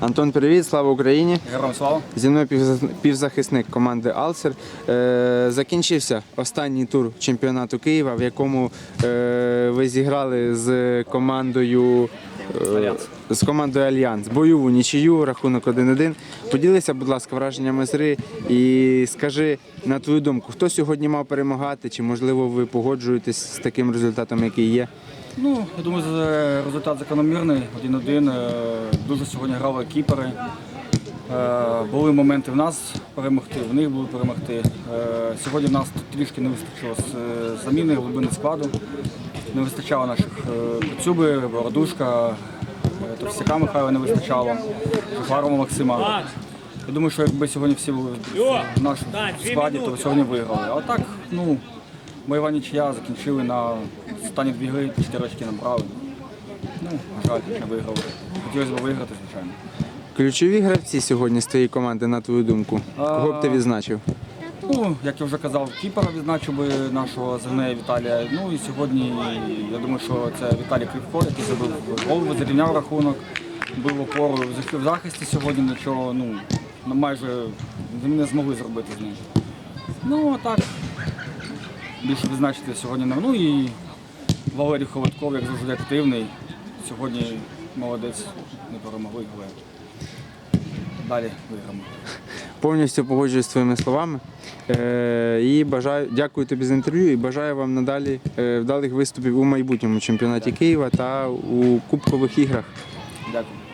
Антон, привіт, слава Україні! Героям слава. Зі мною півза- півзахисник команди Алсер. Е, закінчився останній тур чемпіонату Києва, в якому е, ви зіграли з командою. е, Альянс. З командою Альянс. Бойову нічию, рахунок 1-1. Поділися, будь ласка, враженнями з гри і скажи, на твою думку, хто сьогодні мав перемагати, чи можливо ви погоджуєтесь з таким результатом, який є? Ну, я думаю, результат закономірний. 1-1. Дуже сьогодні грали кіпери. Е, Були моменти в нас перемогти, в них були перемогти. Е, Сьогодні в нас трішки не вистачило е, заміни глибини складу. Не вистачало наших Коцюби, Бородушка, е, Михайла не вистачало, Жухарова Максима. Я думаю, що якби сьогодні всі були в нашому складі, то сьогодні виграли. А так, ну, бойова нічия закінчили на останні дві гри, чотири очки набрали. Ну, на жаль, не виграли. Хотілося б виграти, звичайно. Ключові гравці сьогодні з твоєї команди, на твою думку. Кого б ти відзначив? Ну, як я вже казав, кіпера відзначив би нашого Зернея Віталія. Ну і сьогодні я думаю, що це Віталій Кривко, який забив голову, зарівняв рахунок, бив опору в захисті сьогодні нічого, ну, майже не змогли зробити з ним. Ну, а так, більше відзначити сьогодні. не- Ну і Валерій Холодков, як завжди активний. Сьогодні молодець, не перемогли, але далі виграємо. Повністю погоджуюсь з твоїми словами. Е, і бажаю, дякую тобі за інтерв'ю і бажаю вам надалі е, вдалих виступів у майбутньому чемпіонаті Києва та у кубкових іграх. Дякую.